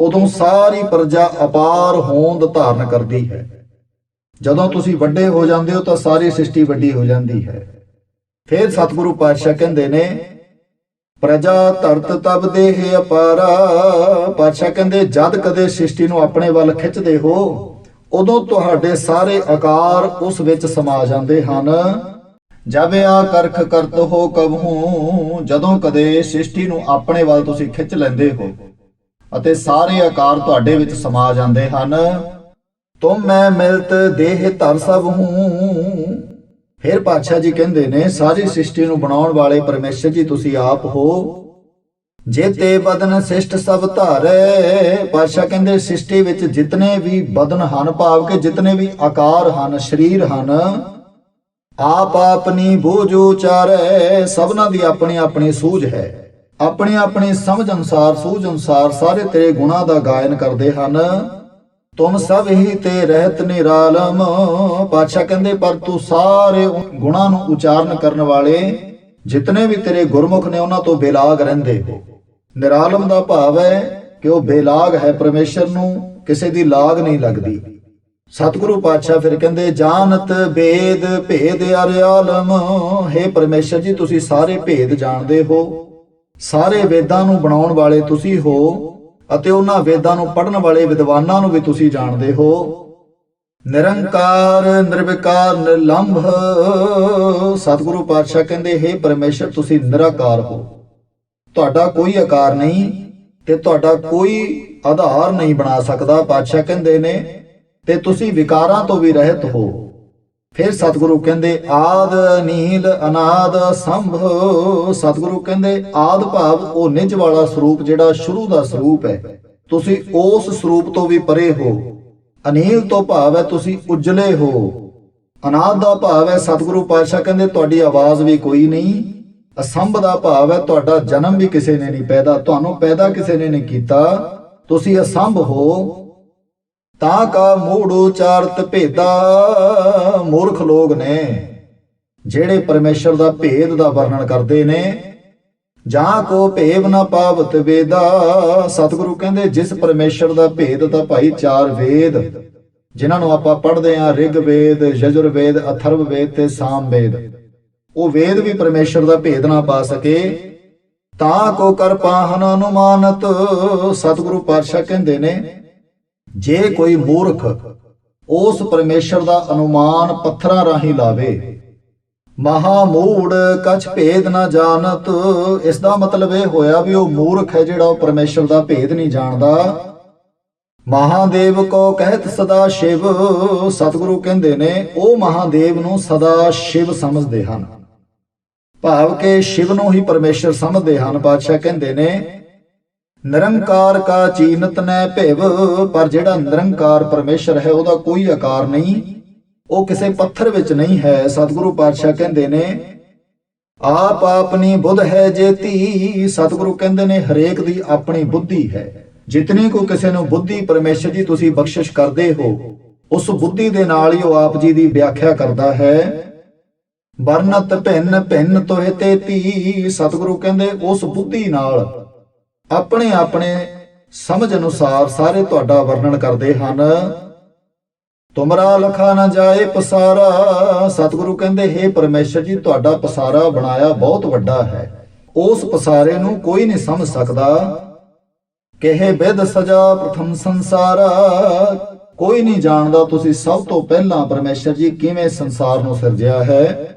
ਉਦੋਂ ਸਾਰੀ ਪ੍ਰਜਾ ਅਪਾਰ ਹੋਂਦ ਧਾਰਨ ਕਰਦੀ ਹੈ। ਜਦੋਂ ਤੁਸੀਂ ਵੱਡੇ ਹੋ ਜਾਂਦੇ ਹੋ ਤਾਂ ਸਾਰੀ ਸ੍ਰਿਸ਼ਟੀ ਵੱਡੀ ਹੋ ਜਾਂਦੀ ਹੈ। ਫਿਰ ਸਤਿਗੁਰੂ ਪਾਤਸ਼ਾਹ ਕਹਿੰਦੇ ਨੇ, ਪ੍ਰਜਾ ਧਰਤ ਤਬ ਦੇਹ ਅਪਾਰਾ। ਪਾਤਸ਼ਾਹ ਕਹਿੰਦੇ, ਜਦ ਕਦੇ ਸ੍ਰਿਸ਼ਟੀ ਨੂੰ ਆਪਣੇ ਵੱਲ ਖਿੱਚਦੇ ਹੋ, ਉਦੋਂ ਤੁਹਾਡੇ ਸਾਰੇ ਆਕਾਰ ਉਸ ਵਿੱਚ ਸਮਾ ਜਾਂਦੇ ਹਨ। ਜਬ ਆ ਕਰਖ ਕਰਤ ਹੋ ਕਬਹੂ, ਜਦੋਂ ਕਦੇ ਸ੍ਰਿਸ਼ਟੀ ਨੂੰ ਆਪਣੇ ਵੱਲ ਤੁਸੀਂ ਖਿੱਚ ਲੈਂਦੇ ਹੋ। ਅਤੇ ਸਾਰੇ ਆਕਾਰ ਤੁਹਾਡੇ ਵਿੱਚ ਸਮਾ ਜਾਂਦੇ ਹਨ। ਤੁਮ ਮੈਂ ਮਿਲਤ ਦੇਹ ਧਰ ਸਭ ਹੂੰ। ਫਿਰ ਪਾਤਸ਼ਾਹ ਜੀ ਕਹਿੰਦੇ ਨੇ, ਸਾਰੀ ਸ੍ਰਿਸ਼ਟੀ ਨੂੰ ਬਣਾਉਣ ਵਾਲੇ ਪਰਮੇਸ਼ਰ ਜੀ ਤੁਸੀਂ ਆਪ ਹੋ। ਜੇ ਤੇ ਬਦਨ ਸਿਸ਼ਟ ਸਭ ਧਾਰੇ। ਪਾਤਸ਼ਾਹ ਕਹਿੰਦੇ, ਸ੍ਰਿਸ਼ਟੀ ਵਿੱਚ ਜਿਤਨੇ ਵੀ ਬਦਨ ਹਨ, ਭਾਵ ਕਿ ਜਿਤਨੇ ਵੀ ਆਕਾਰ ਹਨ, ਸਰੀਰ ਹਨ, ਆਪ ਆਪਣੀ ਬੋਝ ਉਚਾਰੇ। ਸਭਨਾਂ ਦੀ ਆਪਣੀ ਆਪਣੀ ਸੂਝ ਹੈ। ਆਪਣੀ ਆਪਣੀ ਸਮਝ ਅਨੁਸਾਰ, ਸੂਝ ਅਨੁਸਾਰ ਸਾਰੇ ਤੇਰੇ ਗੁਣਾ ਦਾ ਗਾਇਨ ਕਰਦੇ ਹਨ। ਤੁਮ ਸਭ ਹੀ ਤੇ ਰਹਿਤ ਨਿਰਾਲਮ। ਪਾਤਸ਼ਾਹ ਕਹਿੰਦੇ, ਪਰ ਤੂੰ ਸਾਰੇ ਉਨ ਨੂੰ ਉਚਾਰਨ ਕਰਨ ਵਾਲੇ, ਜਿਤਨੇ ਵੀ ਤੇਰੇ ਗੁਰਮੁਖ ਨੇ ਉਹਨਾਂ ਤੋਂ ਬੇਲਾਗ ਰਹਿੰਦੇ ਹੋ। ਨਿਰਾਲਮ ਦਾ ਭਾਵ ਹੈ ਕਿ ਉਹ ਬੇਲਾਗ ਹੈ ਪਰਮੇਸ਼ਰ ਨੂੰ, ਕਿਸੇ ਦੀ ਲਾਗ ਨਹੀਂ ਲੱਗਦੀ। ਸਤਿਗੁਰੂ ਪਾਤਸ਼ਾਹ ਫਿਰ ਕਹਿੰਦੇ, ਜਾਣਤ ਭੇਦ ਭੇਦ ਅਰਿਆਲਮ। ਹੈ ਪਰਮੇਸ਼ਰ ਜੀ, ਤੁਸੀਂ ਸਾਰੇ ਭੇਦ ਜਾਣਦੇ ਹੋ। ਸਾਰੇ ਵੇਦਾਂ ਨੂੰ ਬਣਾਉਣ ਵਾਲੇ ਤੁਸੀਂ ਹੋ ਅਤੇ ਉਹਨਾਂ ਵੇਦਾਂ ਨੂੰ ਪੜ੍ਹਨ ਵਾਲੇ ਵਿਦਵਾਨਾਂ ਨੂੰ ਵੀ ਤੁਸੀਂ ਜਾਣਦੇ ਹੋ। ਨਿਰੰਕਾਰ, ਨਿਰਵਿਕਾਰ, ਨਿਰਲੰਭ ਸਤਿਗੁਰੂ ਪਾਤਸ਼ਾਹ ਕਹਿੰਦੇ, ਹੈ ਪਰਮੇਸ਼ਰ, ਤੁਸੀਂ ਨਿਰਾਕਾਰ ਹੋ। ਤੁਹਾਡਾ ਕੋਈ ਆਕਾਰ ਨਹੀਂ ਤੇ ਤੁਹਾਡਾ ਕੋਈ ਆਧਾਰ ਨਹੀਂ ਬਣਾ ਸਕਦਾ, ਪਾਤਸ਼ਾਹ ਕਹਿੰਦੇ ਨੇ। ਤੇ ਤੁਸੀਂ ਵਿਕਾਰਾਂ ਤੋਂ ਵੀ ਰਹਿਤ ਹੋ। ਫਿਰ ਸਤਿਗੁਰੂ ਕਹਿੰਦੇ, ਆਦ ਨੀਲ ਅਨਾਦ ਸੰਭ। ਸਤਿਗੁਰੂ ਕਹਿੰਦੇ, ਆਦ ਭਾਵ ਉਹ ਨਿਜ ਵਾਲਾ ਸਰੂਪ ਜਿਹੜਾ ਸ਼ੁਰੂ ਦਾ ਸਰੂਪ ਹੈ। ਤੁਸੀਂ ਉਸ ਸਰੂਪ ਤੋਂ ਵੀ ਪਰੇ ਹੋ। ਅਨੀਲ ਤੋਂ ਭਾਵ ਹੈ ਤੁਸੀਂ ਉਜਲੇ ਹੋ। ਅਨਾਦ ਦਾ ਭਾਵ ਹੈ ਸਤਿਗੁਰੂ ਪਾਤਸ਼ਾਹ ਕਹਿੰਦੇ, ਤੁਹਾਡੀ ਆਵਾਜ਼ ਵੀ ਕੋਈ ਨਹੀਂ। ਅਸੰਭ ਦਾ ਭਾਵ ਹੈ ਤੁਹਾਡਾ ਜਨਮ ਵੀ ਕਿਸੇ ਨੇ ਨਹੀਂ ਪੈਦਾ, ਤੁਹਾਨੂੰ ਪੈਦਾ ਕਿਸੇ ਨੇ ਨਹੀਂ ਕੀਤਾ। ਤੁਸੀਂ ਅਸੰਭ ਹੋ। ਤਾਂ ਕਾ ਮੂੜ ਉਚਾਰਤ ਭੇਦਾ, ਮੂਰਖ ਲੋਕ ਨੇ। ਜਿਹੜੇ ਪਰਮੇਸ਼ਰ ਦਾ ਭੇਦ ਦਾ ਵਰਣਨ ਕਰਦੇ ਨੇ, ਜਾਂ ਕੋ ਭੇਵ ਨਾ ਪਾਵਤ ਵੇਦਾ। ਸਤਿਗੁਰੂ ਕਹਿੰਦੇ, ਜਿਸ ਪਰਮੇਸ਼ਰ ਦਾ ਭੇਦ ਤਾਂ ਭਾਈ ਚਾਰ ਵੇਦ। ਜਿਨ੍ਹਾਂ ਨੂੰ ਆਪਾਂ ਪੜ੍ਹਦੇ ਆਂ ਰਿਗ ਵੇਦ, ਯਜੁਰ ਵੇਦ, ਅਥਰਵ ਵੇਦ ਤੇ ਸਾਮ ਵੇਦ। ਉਹ ਵੇਦ ਵੀ ਪਰਮੇਸ਼ਰ ਦਾ ਭੇਦ ਨਾ ਪਾ ਸਕੇ। ਤਾਂ ਕੋ ਕਰ ਪਾਹਨ ਅਨੁਮਾਨਤ, ਸਤਿਗੁਰੂ ਪਾਤਸ਼ਾਹ ਕਹਿੰਦੇ ਨੇ ਜੇ ਕੋਈ ਮੂਰਖ ਉਸ ਪਰਮੇਸ਼ਰ ਦਾ ਅਨੁਮਾਨ ਪੱਥਰਾਂ ਰਾਹੀਂ ਲਾਵੇ ਮਹਾ ਮੂੜ ਕਛ ਭੇਦ ਨਾ ਜਾਣਤ। ਇਸ ਦਾ ਮਤਲਬ ਇਹ ਹੋਇਆ ਵੀ ਉਹ ਮੂਰਖ ਹੈ ਜਿਹੜਾ ਉਹ ਪਰਮੇਸ਼ਰ ਦਾ ਭੇਦ ਨਹੀਂ ਜਾਣਦਾ। ਮਹਾਦੇਵ ਕੋ ਕਹਿਤ ਸਦਾ ਸ਼ਿਵ। ਸਤਿਗੁਰੂ ਕਹਿੰਦੇ ਨੇ, ਉਹ ਮਹਾਦੇਵ ਨੂੰ ਸਦਾ ਸ਼ਿਵ ਸਮਝਦੇ ਹਨ। ਭਾਵ ਕਿ ਸ਼ਿਵ ਨੂੰ ਹੀ ਪਰਮੇਸ਼ਰ ਸਮਝਦੇ ਹਨ ਪਾਤਸ਼ਾਹ ਕਹਿੰਦੇ ਨੇ ਨਿਰੰਕਾਰ ਕਾ ਚੀਨਤ ਨੈ ਭਿਵ, ਪਰ ਜਿਹੜਾ ਨਿਰੰਕਾਰ ਪਰਮੇਸ਼ਰ ਹੈ, ਉਹਦਾ ਕੋਈ ਆਕਾਰ ਨਹੀਂ। ਉਹ ਕਿਸੇ ਪੱਥਰ ਵਿੱਚ ਨਹੀਂ ਹੈ। ਸਤਿਗੁਰੂ ਪਾਤਸ਼ਾਹ ਕਹਿੰਦੇ ਨੇ, ਆਪ ਆਪਣੀ ਬੁੱਧ ਹੈ ਜੇਤੀ। ਸਤਿਗੁਰੂ ਕਹਿੰਦੇ ਨੇ, ਹਰੇਕ ਦੀ ਆਪਣੀ ਬੁੱਧੀ ਹੈ। ਜਿਤਨੀ ਕੋ ਕਿਸੇ ਨੂੰ ਬੁੱਧੀ ਪਰਮੇਸ਼ਰ ਜੀ ਤੁਸੀਂ ਬਖਸ਼ਿਸ਼ ਕਰਦੇ ਹੋ, ਉਸ ਬੁੱਧੀ ਦੇ ਨਾਲ ਹੀ ਉਹ ਆਪ ਜੀ ਦੀ ਵਿਆਖਿਆ ਕਰਦਾ ਹੈ। ਵਰਨਤ ਭਿੰਨ ਭਿੰਨ ਤੋਹਿ ਤੇਤੀ। ਸਤਿਗੁਰੂ ਕਹਿੰਦੇ, ਉਸ ਬੁੱਧੀ ਨਾਲ ਆਪਣੇ ਆਪਣੇ ਸਮਝ ਅਨੁਸਾਰ ਸਾਰੇ ਤੁਹਾਡਾ ਵਰਣਨ ਕਰਦੇ ਹਨ। ਤੁਮਰਾ ਲਖਾ ਨਾ ਜਾਏ ਪਸਾਰਾ। ਸਤਿਗੁਰੂ ਕਹਿੰਦੇ हे ਪਰਮੇਸ਼ਰ ਜੀ, ਤੁਹਾਡਾ ਪਸਾਰਾ ਬਣਾਇਆ ਬਹੁਤ ਵੱਡਾ ਹੈ। ਉਸ ਪਸਾਰੇ ਨੂੰ ਕੋਈ ਨਹੀਂ ਸਮਝ ਸਕਦਾ। ਕਹੇ, ਬਿਦ ਸਜਾ ਪ੍ਰਥਮ ਸੰਸਾਰਾ। ਕੋਈ ਨਹੀਂ ਜਾਣਦਾ ਤੁਸੀਂ ਸਭ ਤੋਂ ਪਹਿਲਾਂ ਪਰਮੇਸ਼ਰ ਜੀ ਕਿਵੇਂ ਸੰਸਾਰ ਨੂੰ ਸਿਰਜਿਆ ਹੈ।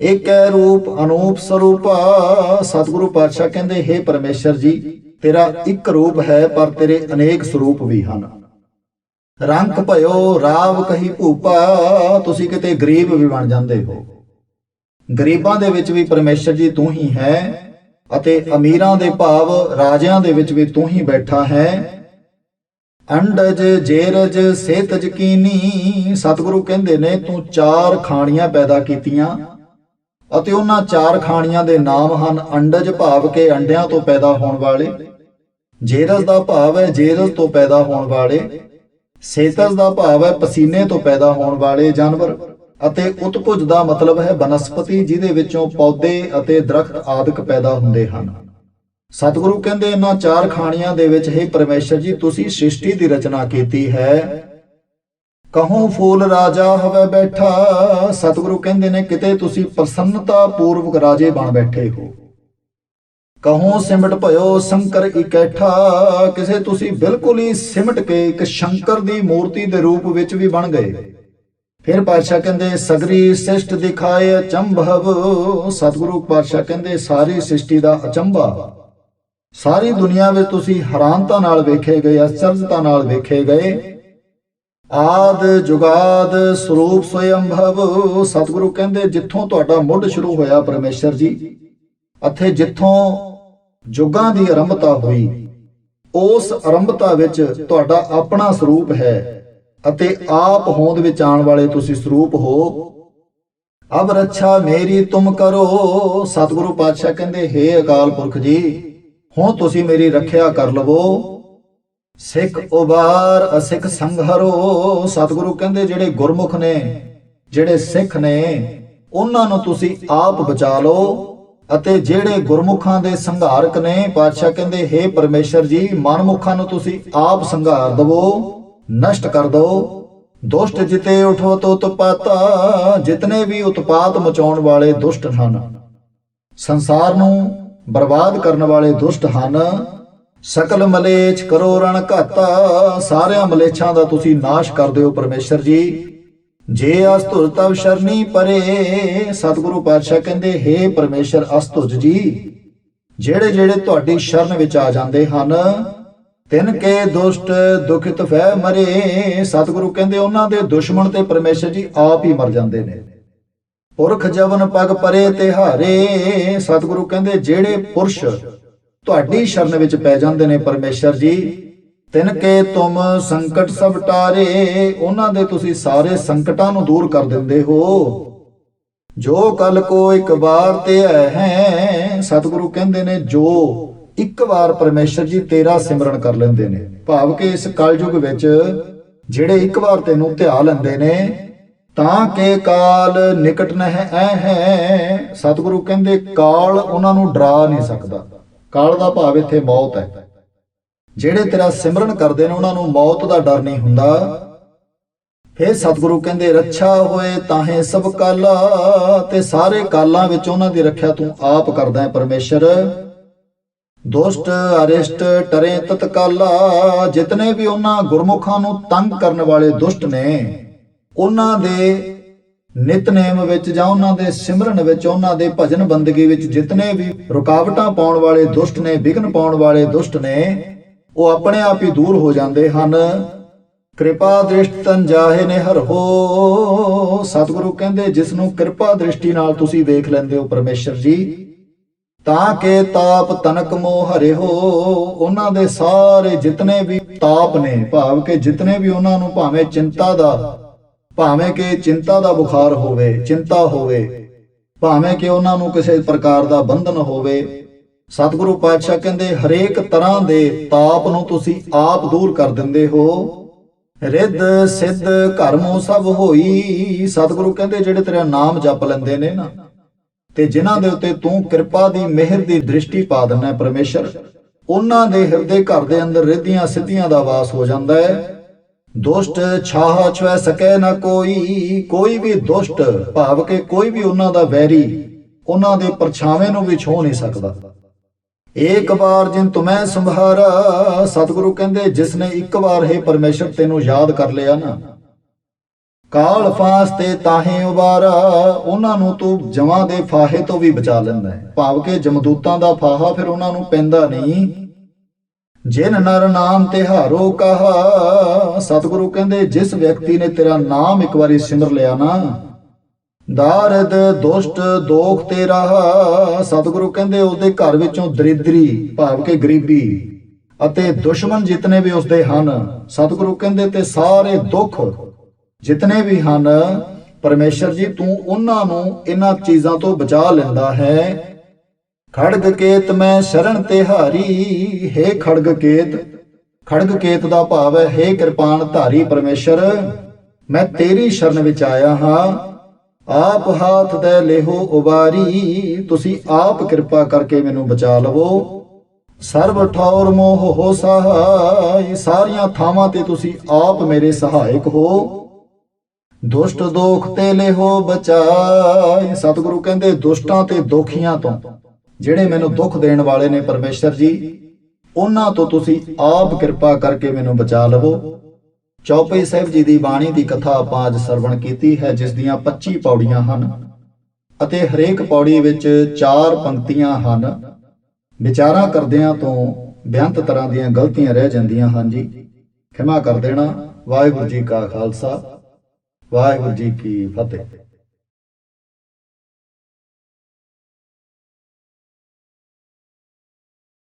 ਏਕੈ ਰੂਪ ਅਨੂਪ ਸਰੂਪਾ। ਸਤਿਗੁਰੂ ਪਾਤਸ਼ਾਹ ਕਹਿੰਦੇ हे ਪਰਮੇਸ਼ਰ ਜੀ, ਤੇਰਾ ਇੱਕ ਰੂਪ ਹੈ, ਪਰ ਤੇਰੇ ਅਨੇਕ ਸਰੂਪ ਵੀ ਹਨ। ਰੰਗ ਭਇਓ, ਰਾਵ ਕਹੀ ਭੂਪਾ, ਤੁਸੀਂ ਕਿਤੇ ਗਰੀਬ ਵੀ ਬਣ ਜਾਂਦੇ ਹੋ। ਗਰੀਬਾਂ ਦੇ ਵਿੱਚ ਵੀ ਪਰਮੇਸ਼ਰ ਜੀ ਤੂੰ ਹੀ ਹੈ, ਅਤੇ ਅਮੀਰਾਂ ਦੇ ਭਾਵ ਰਾਜਿਆਂ ਦੇ ਵਿੱਚ ਵੀ ਤੂੰ ਹੀ ਬੈਠਾ ਹੈ। ਅੰਡਜ, ਜੇਰਜ, ਸੇਤਜ ਕੀਨੀ ਸਤਿਗੁਰੂ ਕਹਿੰਦੇ ਨੇ, ਤੂੰ ਚਾਰ ਖਾਣੀਆਂ ਪੈਦਾ ਕੀਤੀਆਂ। ਅਤੇ ਉਹਨਾਂ ਚਾਰ ਖਾਣੀਆਂ ਦੇ ਨਾਮ ਹਨ ਅੰਡਜ ਭਾਵ ਕੇ ਅੰਡਿਆਂ ਤੋਂ ਪੈਦਾ ਹੋਣ ਵਾਲੇ ਜੇਰਜ ਦਾ ਭਾਵ ਹੈ ਜੇਰਜ ਤੋਂ ਪੈਦਾ ਹੋਣ ਵਾਲੇ ਸੇਤਜ ਦਾ ਭਾਵ ਹੈ ਪਸੀਨੇ ਤੋਂ ਪੈਦਾ ਹੋਣ ਵਾਲੇ ਜਾਨਵਰ, ਅਤੇ ਉਤਪੁਜ ਦਾ ਮਤਲਬ ਹੈ ਬਨਸਪਤੀ ਜਿਹਦੇ ਵਿੱਚੋਂ ਪੌਦੇ ਅਤੇ ਦਰਖਤ ਆਦਿਕ ਪੈਦਾ ਹੁੰਦੇ ਹਨ। ਸਤਿਗੁਰੂ ਕਹਿੰਦੇ ਇਹਨਾਂ ਚਾਰ ਖਾਣੀਆਂ ਦੇ ਵਿੱਚ, ਹੀ ਪਰਮੇਸ਼ਰ ਜੀ, ਤੁਸੀਂ ਸ੍ਰਿਸ਼ਟੀ ਦੀ ਰਚਨਾ ਕੀਤੀ ਹੈ। ਕਹੋ ਫੂਲ ਰਾਜਾ ਹੋਵੇ ਬੈਠਾ। ਸਤਿਗੁਰੂ ਕਹਿੰਦੇ ਨੇ, ਕਿਤੇ ਤੁਸੀਂ ਪ੍ਰਸੰਨਤਾ ਪੂਰਵਕ ਰਾਜੇ ਬਣ ਬੈਠੇ ਹੋ। ਕਹੂੰ ਸਿਮਟ ਭਇਓ ਸ਼ੰਕਰ ਇਕੱਠਾ। ਕਿਸੇ ਤੁਸੀਂ ਬਿਲਕੁਲ ਹੀ ਸਿਮਟ ਕੇ ਇੱਕ ਸ਼ੰਕਰ ਦੀ ਮੂਰਤੀ ਦੇ ਰੂਪ ਵਿੱਚ ਵੀ ਬਣ ਗਏ। ਫਿਰ ਪਾਤਸ਼ਾਹ ਕਹਿੰਦੇ, ਸਗਰੀ ਸਿਸ਼ਟ ਦਿਖਾਏ ਅਚੰਭਵ। ਸਤਿਗੁਰੂ ਪਾਤਸ਼ਾਹ ਕਹਿੰਦੇ, ਸਾਰੀ ਸ੍ਰਿਸ਼ਟੀ ਦਾ ਅਚੰਭਾ। ਸਾਰੀ ਦੁਨੀਆ ਵਿੱਚ ਤੁਸੀਂ ਹੈਰਾਨਤਾ ਨਾਲ ਵੇਖੇ ਗਏ ਅਚਰਜਤਾ ਨਾਲ ਵੇਖੇ ਗਏ। ਆਦ ਜੁਗਾਦ ਸਰੂਪ ਸਵਯੰਭਵ ਸਤਿਗੁਰੂ ਕਹਿੰਦੇ, ਜਿੱਥੋਂ ਤੁਹਾਡਾ ਮੁੱਢ ਸ਼ੁਰੂ ਹੋਇਆ ਪਰਮੇਸ਼ਰ ਜੀ, ਅਤੇ ਜਿੱਥੋਂ ਜੁਗਾਂ ਦੀ ਆਰੰਭਤਾ ਹੋਈ, ਉਸ ਆਰੰਭਤਾ ਵਿੱਚ ਤੁਹਾਡਾ ਆਪਣਾ ਸਰੂਪ ਹੈ, ਅਤੇ ਆਪ ਹੋਂਦ ਵਿੱਚ ਆਉਣ ਵਾਲੇ ਤੁਸੀਂ ਸਰੂਪ ਹੋ। ਅਬ ਰੱਛਾ ਮੇਰੀ ਤੁਮ ਕਰੋ। ਸਤਿਗੁਰੂ ਪਾਤਸ਼ਾਹ ਕਹਿੰਦੇ, ਹੇ ਅਕਾਲ ਪੁਰਖ ਜੀ, ਹੁਣ ਤੁਸੀਂ ਮੇਰੀ ਰੱਖਿਆ ਕਰ ਲਵੋ। ਸਿੱਖ ਉਬਾਰ ਅਸਿੱਖ ਸੰਘਰੋ, ਸਤਿਗੁਰੂ ਕਹਿੰਦੇ ਜਿਹੜੇ ਗੁਰਮੁਖ ਨੇ, ਜਿਹੜੇ ਸਿੱਖ ਨੇ, ਉਹਨਾਂ ਨੂੰ ਤੁਸੀਂ ਆਪ ਬਚਾ ਲਓ ਅਤੇ ਜਿਹੜੇ ਗੁਰਮੁਖਾਂ ਦੇ ਸੰਘਾਰਕ ਨੇ, ਪਾਤਸ਼ਾਹ ਕਹਿੰਦੇ, ਹੇ ਪਰਮੇਸ਼ਰ ਜੀ, ਮਨਮੁਖਾਂ ਨੂੰ ਤੁਸੀਂ ਆਪ ਸੰਘਾਰ ਦਵੋ, ਨਸ਼ਟ ਕਰ ਦਿਓ ਦੁਸ਼ਟ ਜਿਤੇ ਉਠੋ ਤੋ ਉਤਪਾਤਾ, ਜਿਤਨੇ ਵੀ ਉਤਪਾਤ ਮਚਾਉਣ ਵਾਲੇ ਦੁਸ਼ਟ ਹਨ, ਸੰਸਾਰ ਨੂੰ ਬਰਬਾਦ ਕਰਨ ਵਾਲੇ ਦੁਸ਼ਟ ਹਨ ਸਕਲ ਮਲੇਛ ਕਰੋ ਰਣ ਘਾਤਾ, ਸਾਰਿਆਂ ਮਲੇਛਾਂ ਦਾ ਤੁਸੀਂ ਨਾਸ਼ ਕਰ ਦਿਓ ਪਰਮੇਸ਼ਰ ਜੀ। ਜੇ ਅਸਤੁਰ ਤਵ ਸ਼ਰਨੀ ਪਰੇ, ਸਤਿਗੁਰੂ ਪਾਤਸ਼ਾਹ ਕਹਿੰਦੇ, ਹੇ ਪਰਮੇਸ਼ਰ ਅਸਤੁਜ ਜੀ ਜਿਹੜੇ ਜਿਹੜੇ ਤੁਹਾਡੀ ਸ਼ਰਨ ਵਿੱਚ ਆ ਜਾਂਦੇ ਹਨ, ਤਿੰਨ ਕੇ ਦੁਸ਼ਟ ਦੁਖਿਤ ਫੈ ਮਰੇ, ਸਤਿਗੁਰੂ ਕਹਿੰਦੇ, ਉਹਨਾਂ ਦੇ ਦੁਸ਼ਮਣ ਤੇ ਪਰਮੇਸ਼ਰ ਜੀ ਆਪ ਹੀ ਮਰ ਜਾਂਦੇ ਨੇ। ਪੁਰਖ ਜਵਨ ਪਗ ਪਰੇ ਤੇ ਹਾਰੇ, ਸਤਿਗੁਰੂ ਕਹਿੰਦੇ, ਜਿਹੜੇ ਪੁਰਸ਼ ਤੁਹਾਡੀ ਸ਼ਰਨ ਵਿੱਚ ਪੈ ਜਾਂਦੇ ਨੇ ਪਰਮੇਸ਼ਰ ਜੀ। ਤਿਨ ਕੇ ਤੁਮ ਸੰਕਟ ਸਭ ਟਾਰੇ, ਉਹਨਾਂ ਦੇ ਤੁਸੀਂ ਸਾਰੇ ਸੰਕਟਾਂ ਨੂੰ ਦੂਰ ਕਰ ਦਿੰਦੇ ਹੋ। ਜੋ ਕਲ ਕੋ ਇੱਕ ਵਾਰ ਤੇ ਹੈ ਸਤਿਗੁਰੂ ਕਹਿੰਦੇ ਨੇ, ਜੋ ਇੱਕ ਵਾਰ ਪਰਮੇਸ਼ਰ ਜੀ ਤੇਰਾ ਸਿਮਰਨ ਕਰ ਲੈਂਦੇ ਨੇ। ਭਾਵ ਕਿ ਇਸ ਕਲਯੁਗ ਵਿੱਚ ਜਿਹੜੇ ਇੱਕ ਵਾਰ ਤੈਨੂੰ ਧਿਆ ਲੈਂਦੇ ਨੇ, ਤਾਂ ਕਿ ਕਾਲ ਨਿਕਟ ਨਹਿ ਐ ਹੈ। ਸਤਿਗੁਰੂ ਕਹਿੰਦੇ, ਕਾਲ ਉਹਨਾਂ ਨੂੰ ਡਰਾ ਨਹੀਂ ਸਕਦਾ। ਕਾਲ ਦਾ ਭਾਵ ਇੱਥੇ ਮੌਤ ਹੈ। ਜਿਹੜੇ ਤੇਰਾ ਸਿਮਰਨ ਕਰਦੇ ਨੇ, ਉਹਨਾਂ ਨੂੰ ਮੌਤ ਦਾ ਡਰ ਨਹੀਂ ਹੁੰਦਾ। ਫਿਰ ਸਤਿਗੁਰੂ ਕਹਿੰਦੇ, ਰੱਛਾ ਹੋਏ ਤਾਹੇ ਸਭ ਕਾਲਾ ਤੇ ਸਾਰੇ ਕਾਲਾਂ ਵਿੱਚ ਉਹਨਾਂ ਦੀ ਰੱਖਿਆ ਤੂੰ ਆਪ ਕਰਦਾ ਹੈ ਪਰਮੇਸ਼ਰ। ਦੁਸ਼ਟ, ਅਰਿਸ਼ਟ ਟਰੇ ਤਤਕਾਲਾ, ਜਿਤਨੇ ਵੀ ਉਹਨਾਂ ਗੁਰਮੁਖਾਂ ਨੂੰ ਤੰਗ ਕਰਨ ਵਾਲੇ ਦੁਸ਼ਟ ਨੇ, ਉਹਨਾਂ ਦੇ ਨਿਤਨੇਮ ਵਿੱਚ ਜਾਂ ਉਹਨਾਂ ਦੇ ਸਿਮਰਨ ਵਿੱਚ, ਉਹਨਾਂ ਦੇ ਭਜਨ ਬੰਦਗੀ ਵਿੱਚ ਜਿਤਨੇ ਵੀ ਰੁਕਾਵਟਾਂ ਪਾਉਣ ਵਾਲੇ ਦੁਸ਼ਟ ਨੇ, ਵਿਘਨ ਪਾਉਣ ਵਾਲੇ ਦੁਸ਼ਟ ਨੇ, ਉਹ ਆਪਣੇ ਆਪ ਹੀ ਦੂਰ ਹੋ ਜਾਂਦੇ ਹਨ। ਕਿਰਪਾ ਦ੍ਰਿਸ਼ਟ ਜਾਹੇ ਨੇ ਹਰ ਹੋ। ਸਤਿਗੁਰੂ ਕਹਿੰਦੇ ਜਿਸ ਨੂੰ ਕਿਰਪਾ ਦ੍ਰਿਸ਼ਟੀ ਨਾਲ ਤੁਸੀਂ ਵੇਖ ਲੈਂਦੇ ਹੋ ਪਰਮੇਸ਼ਰ ਜੀ, ਤਾਂ ਕਿ ਤਾਪ ਤਨਕ ਮੋਹ ਹਰੇ ਹੋ। ਉਹਨਾਂ ਦੇ ਸਾਰੇ ਜਿਤਨੇ ਵੀ ਤਾਪ ਨੇ, ਭਾਵ ਕਿ ਜਿਤਨੇ ਵੀ ਉਹਨਾਂ ਨੂੰ ਭਾਵੇਂ ਚਿੰਤਾ ਦਾ ਭਾਵੇਂ ਕਿ ਚਿੰਤਾ ਦਾ ਬੁਖਾਰ ਹੋਵੇ, ਚਿੰਤਾ ਹੋਵੇ, ਭਾਵੇਂ ਕਿ ਉਹਨਾਂ ਨੂੰ ਕਿਸੇ ਪ੍ਰਕਾਰ ਦਾ ਬੰਧਨ ਹੋਵੇ, ਸਤਿਗੁਰੂ ਪਾਤਸ਼ਾਹ ਕਹਿੰਦੇ, ਹਰੇਕ ਤਰ੍ਹਾਂ ਦੇ ਤਾਪ ਨੂੰ ਤੁਸੀਂ ਆਪ ਦੂਰ ਕਰ ਦਿੰਦੇ ਹੋ। ਰਿੱਧ, ਸਿੱਧ ਕਰਮੋ ਸਭ ਹੋਈ। ਸਤਿਗੁਰੂ ਕਹਿੰਦੇ, ਜਿਹੜੇ ਤੇਰਾ ਨਾਮ ਜਪ ਲੈਂਦੇ ਨੇ ਨਾ, ਤੇ ਜਿਨ੍ਹਾਂ ਦੇ ਉੱਤੇ ਤੂੰ ਕਿਰਪਾ ਦੀ ਮਿਹਰ ਦੀ ਦ੍ਰਿਸ਼ਟੀ ਪਾ ਦਿੰਦਾ ਪਰਮੇਸ਼ਰ, ਉਹਨਾਂ ਦੇ ਹਿਰਦੇ ਘਰ ਦੇ ਅੰਦਰ ਰਿੱਧੀਆਂ ਸਿੱਧੀਆਂ ਦਾ ਵਾਸ ਹੋ ਜਾਂਦਾ ਹੈ। ਦੁਸ਼ਟ ਛਾਹ ਛੁਐ ਸਕੈ ਨਾ ਕੋਈ ਕੋਈ ਵੀ ਦੁਸ਼ਟ, ਭਾਵ ਕਿ ਕੋਈ ਵੀ ਉਹਨਾਂ ਦਾ ਵੈਰੀ, ਉਹਨਾਂ ਦੇ ਪਰਛਾਵੇਂ ਨੂੰ ਵੀ ਛੋ ਨਹੀਂ ਸਕਦਾ। ਏਕ ਵਾਰ ਜਿਨ ਤੁਮੈ ਸੰਭਾਰਾ, ਸਤਿਗੁਰੂ ਕਹਿੰਦੇ, ਜਿਸ ਨੇ ਇੱਕ ਵਾਰ ਹੈ ਪਰਮੇਸ਼ਰ ਤੈਨੂੰ ਯਾਦ ਕਰ ਲਿਆ ਨਾ। ਕਾਲ ਫਾਸ ਤੇ ਤਾਹੇ ਉਬਾਰਾ, ਉਹਨਾਂ ਨੂੰ ਤੂੰ ਜਮਾਂ ਦੇ ਫਾਹੇ ਤੋਂ ਵੀ ਬਚਾ ਲੈਂਦਾ ਹੈ। ਭਾਵ ਕਿ ਜਮਦੂਤਾਂ ਦਾ ਫਾਹਾ ਫਿਰ ਉਹਨਾਂ ਨੂੰ ਪੈਂਦਾ ਨਹੀਂ। ਜਿਨ ਨਰ ਨਾਮ ਤਿਹਾਰੋ ਕਹਾ, ਸਤਿਗੁਰੂ ਕਹਿੰਦੇ, ਜਿਸ ਵਿਅਕਤੀ ਨੇ ਤੇਰਾ ਨਾਮ ਇੱਕ ਵਾਰੀ ਸਿਮਰ ਲਿਆ ਨਾ, ਦਾਰਦ, ਦੁਸ਼ਟ, ਦੋਖ ਤੇਰਾ ਸਤਿਗੁਰੂ ਕਹਿੰਦੇ ਉਹਦੇ ਘਰ ਵਿੱਚੋਂ ਦਰਿਦਰੀ, ਭਾਵ ਕਿ ਗਰੀਬੀ ਅਤੇ ਦੁਸ਼ਮਣ ਜਿਤਨੇ ਵੀ ਉਸਦੇ ਹਨ, ਸਤਿਗੁਰੂ ਕਹਿੰਦੇ, ਤੇ ਸਾਰੇ ਦੁੱਖ ਜਿਤਨੇ ਵੀ ਹਨ, ਪਰਮੇਸ਼ਰ ਜੀ, ਤੂੰ ਉਹਨਾਂ ਨੂੰ ਇਹਨਾਂ ਚੀਜ਼ਾਂ ਤੋਂ ਬਚਾ ਲੈਂਦਾ ਹੈ ਖੜਗ ਕੇਤ ਮੈਂ ਸ਼ਰਨ ਤਿਹਾਰੀ ਹੈ ਖੜਗ ਕੇਤ। ਖੜਗ ਕੇਤ ਦਾ ਭਾਵ ਹੈ ਹੈ ਕਿਰਪਾਨ ਧਾਰੀ ਪਰਮੇਸ਼ਰ, ਮੈਂ ਤੇਰੀ ਸ਼ਰਨ ਵਿੱਚ ਆਇਆ ਹਾਂ। ਆਪ ਹਾਥ ਦੇ ਲੇਹੋ ਉਬਾਰੀ, ਤੁਸੀਂ ਆਪ ਕਿਰਪਾ ਕਰਕੇ ਮੈਨੂੰ ਬਚਾ ਲਵੋ। ਸਰਬ ਠੌਰ ਮੋਹ ਹੋ ਸਹਾਈ, ਸਾਰੀਆਂ ਥਾਵਾਂ ਤੇ ਤੁਸੀਂ ਆਪ ਮੇਰੇ ਸਹਾਇਕ ਹੋ। ਦੁਸ਼ਟ ਦੋਖ ਤੇ ਲਿਹੋ ਬਚਾਈ, ਸਤਿਗੁਰੂ ਕਹਿੰਦੇ ਦੁਸ਼ਟਾਂ ਤੇ ਦੋਖੀਆਂ ਤੋਂ ਜਿਹੜੇ ਮੈਨੂੰ ਦੁੱਖ ਦੇਣ ਵਾਲੇ ਨੇ ਪਰਮੇਸ਼ਰ ਜੀ, ਉਹਨਾਂ ਤੋਂ ਤੁਸੀਂ ਆਪ ਕਿਰਪਾ ਕਰਕੇ ਮੈਨੂੰ ਬਚਾ ਲਵੋ। ਚੌਪਈ ਸਾਹਿਬ ਜੀ ਦੀ ਬਾਣੀ ਦੀ ਕਥਾ ਆਪਾਂ ਅੱਜ ਸਰਵਣ ਕੀਤੀ ਹੈ, ਜਿਸ ਦੀਆਂ 25 ਪੌੜੀਆਂ ਹਨ ਅਤੇ ਹਰੇਕ ਪੌੜੀ ਵਿੱਚ ਚਾਰ ਪੰਕਤੀਆਂ ਹਨ। ਵਿਚਾਰਾਂ ਕਰਦਿਆਂ ਤੋਂ ਬੇਅੰਤ ਤਰ੍ਹਾਂ ਦੀਆਂ ਗਲਤੀਆਂ ਰਹਿ ਜਾਂਦੀਆਂ ਹਨ ਜੀ। ਖਿਮਾ ਕਰ ਦੇਣਾ। ਵਾਹਿਗੁਰੂ ਜੀ ਕਾ ਖਾਲਸਾ। ਵਾਹਿਗੁਰੂ ਜੀ ਕੀ ਫਤਿਹ।